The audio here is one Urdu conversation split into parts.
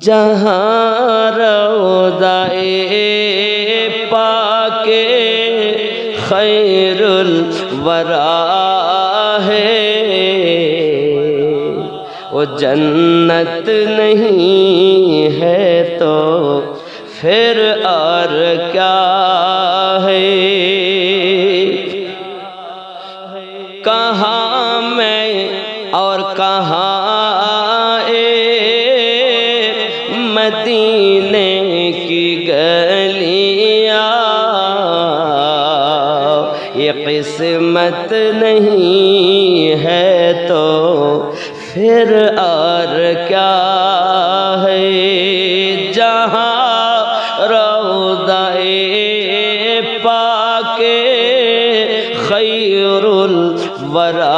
جہاں روضائے پاک خیر الورا ہے، وہ جنت نہیں ہے تو پھر اور کیا ہے؟ کہاں میں اور کہاں مدینے کی گلیاں، یہ قسمت نہیں ہے تو پھر اور کیا ہے؟ جہاں روضہ پاک خیر الورا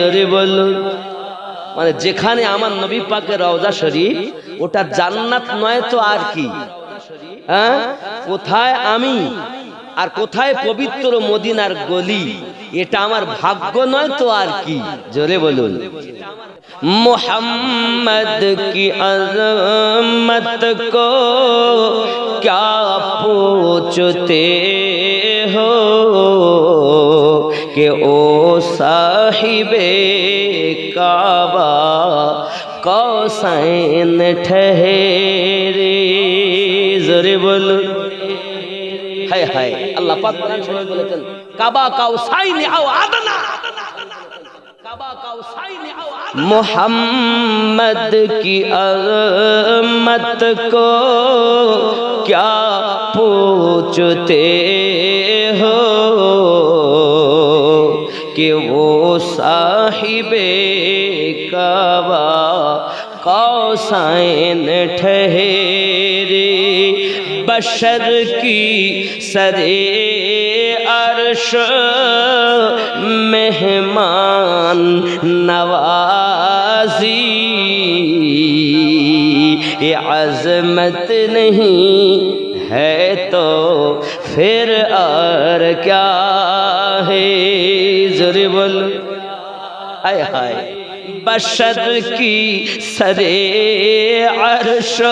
যদি বলুন মানে যেখানে আমার নবী পাকের রওজা শরীফ ওটা জান্নাত নয় তো আর কি হ্যাঁ কোথায় আমি আর কোথায় পবিত্র মদিনার গলি এটা আমার ভাগ্য নয় তো আর কি? জোরে বলুন। মোহাম্মদ কি আজমত কো ক্যা পোচতে হো কে ও সাহিবে কাবা কৌসাইন ঠহেরে? জোরে বলুন। হায় হায়, আল্লাহ পাক কোরআন শরীফ বলেছেন کعبہ کا اسائن او ادنا محمد کی عظمت کو کیا پوچھتے ہو کہ وہ صاحبِ کعبہ قوسائن ٹھہرے بشر کی سرے عرش مہمان نوازی۔ یہ عظمت نہیں ہے تو پھر اور کیا ہے؟ ضرور۔ آئے آئے بشر کی سرے عرش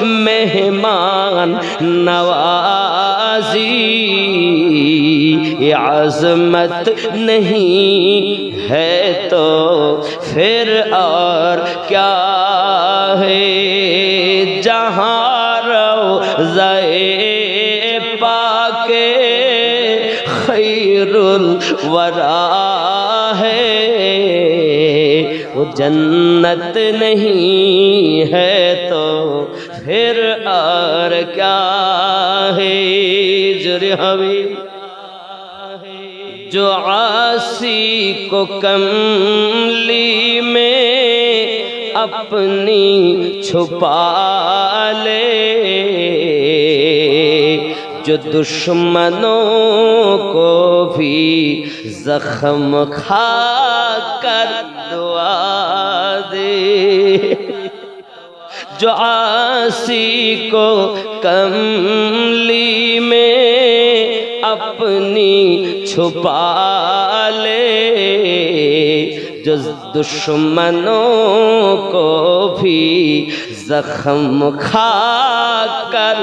مہمان نوازی۔ عظمت نہیں ہے تو پھر اور کیا ہے؟ جہاں رو زائے خیر الورا ہے۔ جنت نہیں ہے تو پھر اور کیا ہے؟ جر حبیب جو عاصی کو کملی میں اپنی چھپا لے، جو دشمنوں کو بھی زخم کھا کر دعا جو عاصی کو کملی میں اپنی چھپا لے، جو دشمنوں کو بھی زخم کھا کر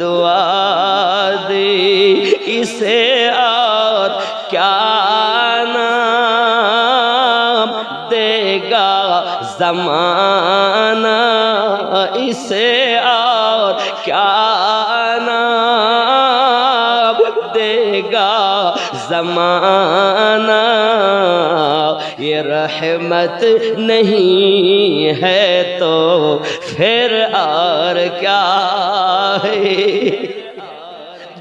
دعا دے، اسے اور کیا زمانہ اسے اور کیا نام دے گا زمانہ؟ یہ رحمت نہیں ہے تو پھر اور کیا ہے؟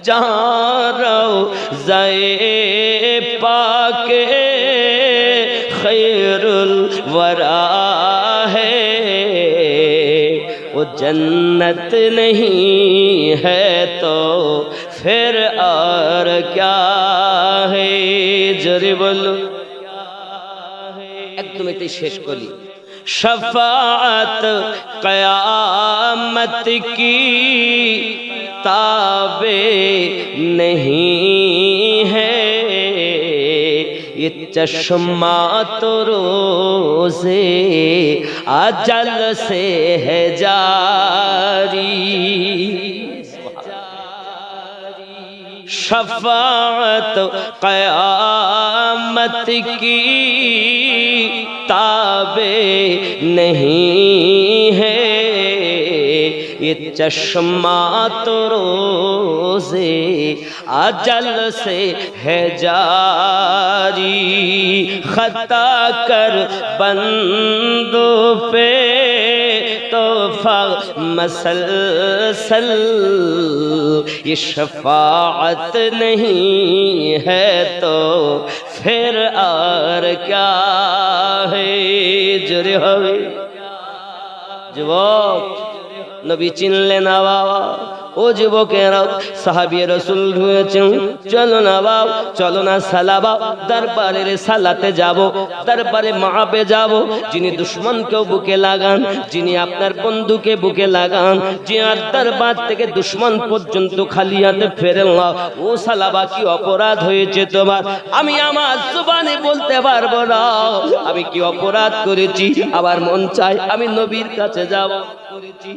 جہاں رو زائے پاکے برا ہے، وہ جنت نہیں ہے تو پھر اور کیا ہے؟ جری بولو একদম এটাই کو لی۔ شفاعت قیامت کی تابع نہیں یہ چشمہ تو روزے اجل سے ہے جاری۔ شفاعت قیامت کی تابے نہیں ہے۔ یہ چشمہ تو روزے آجل سے ہے جاری، خطا کر بندوں پہ توفق مسلسل یہ شفاعت نہیں ہے تو پھر اور کیا ہے جرے ہوئے؟ جواب নবী চিনলেন না বাবা। ও যুবকেরা সাহাবি রসুল রয়েছেন চলো না বাব চলো না সালাবা দরবারের সালাতে যাব, দরবারে মাপে যাব। যিনি দুশ্মনকেও বুকে লাগান, যিনি আপনার বন্ধুকে বুকে লাগান যার দরবার থেকে দুশ্মন পর্যন্ত খালি হাতে ফেরেন না। ও সালাবা কি অপরাধ হয়েছে তোমার? আমি আমার জুবানে বলতে পারব না। আমি কি অপরাধ করেছি? আবার মন চাই আমি নবীর কাছে যাব। করেছি